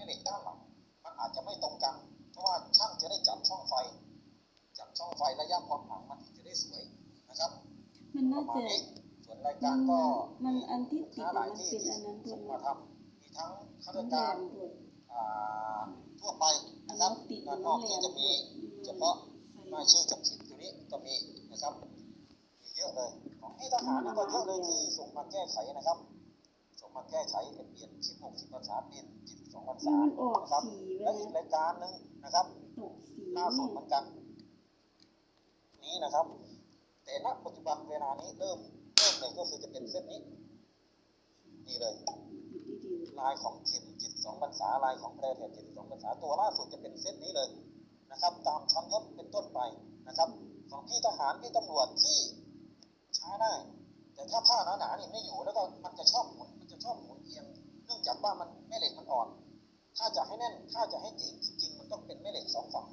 ม่เหล็กด้านหลังมันอาจจะไม่ตรงกัน เพราะว่าช่างจะได้จับช่องไฟ จับช่องไฟระยะความห่างมันถึงจะได้สวยนะครับ มันปน่าระมาณจะนี้ส่วนรายมัการนก็มันอันที่ติดค้าหมัลายนที่เป็นอันนั้นตัวส่งเนาะมาทำมีทั้งข้ารามัชนแดการงตัวอ่าทั่วไปนะครับติดด้านนอกที่จะมีเฉพาะหน้าชื่อกับสิทธิ์ตัวนี้ก็มีนะครับมีเยอะเลยของพี่ทหารนี่ก็เยอะเลยที่ส่งมาแก้ไขนะครับ ส่งมาแก้ไขเปลี่ยนชิป60ภาษาเป็น72ภาษามันออกนะครับสีเวและลาอีกรายการหนึ่งนะครับตกสีล่าสุดเหมือนกัน นี้นะครับ แต่ณปัจจุบันเวลานี้เริ่มเริ่มเลยก็คือจะเป็นเส้นนี้นี่เลยลายของจิตจิตสองพรรษาลายของแพรเทียนจิตสองพรรษาตัวล่าสุดจะเป็นเส้นนี้เลยนะครับ ตามชั้นยศเป็นต้นไปนะครับ ของพี่ทหารพี่ตำรวจที่ช้าได้แต่ถ้าผ้าหนาๆนี่ไม่อยู่แล้วก็มันจะชอบหมุนมันจะชอบหมุนเอียงเนื่องจากว่ามันแม่เหล็กมันอ่อน ถ้าจะให้แน่นถ้าจะให้เจ๋งจริงมันต้องเป็นแม่เหล็กสองฝั่ง